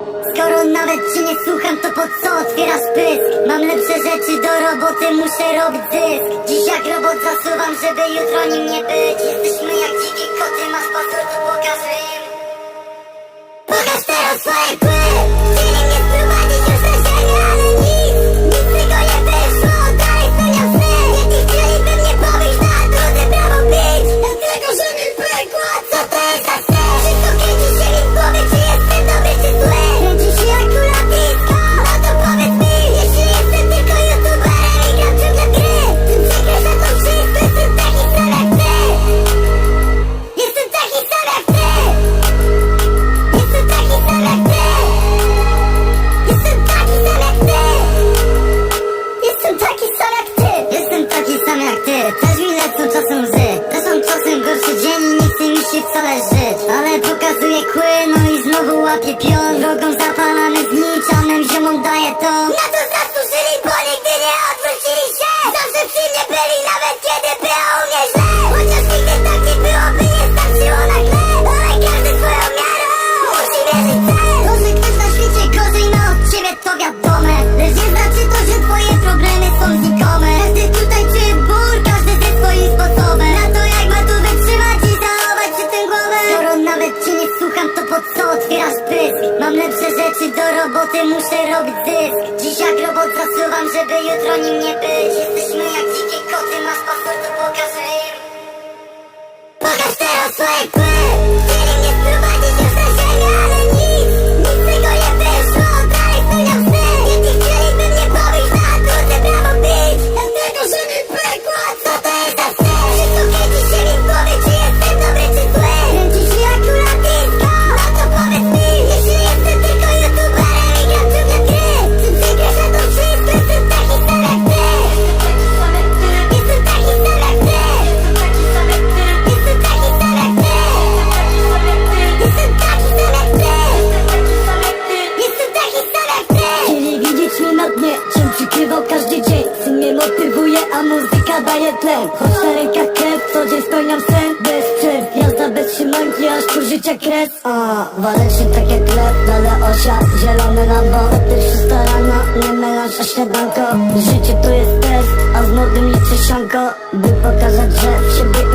Skoro nawet ci nie słucham, to po co otwierasz pysk? Mam lepsze rzeczy do roboty, muszę robić zysk Dziś jak robot zasuwam, żeby jutro nim nie być Jesteś Pokazuje kły, no i znowu łapie pion. Drogą zapalanym, zniczonym ziomą da roboty muszę robić zysk Dziś jak robot zasuwam, żeby jutro nim nie być. Jesteśmy jak dzikie koty, masz paszport, to pokaż im. Pokaż teraz swoje ja daję tlen Choć na rękach krew, co dzień spełniam sen Bez przerw, jazda bez trzymanki, aż kur życia kres. A, waleczny tak jak lew, dale osia Zielone na boty, szósta rana, nie melanż, a śniadanko. Życie to jest test, a z młodym liczy sianko By pokazać, że w siebie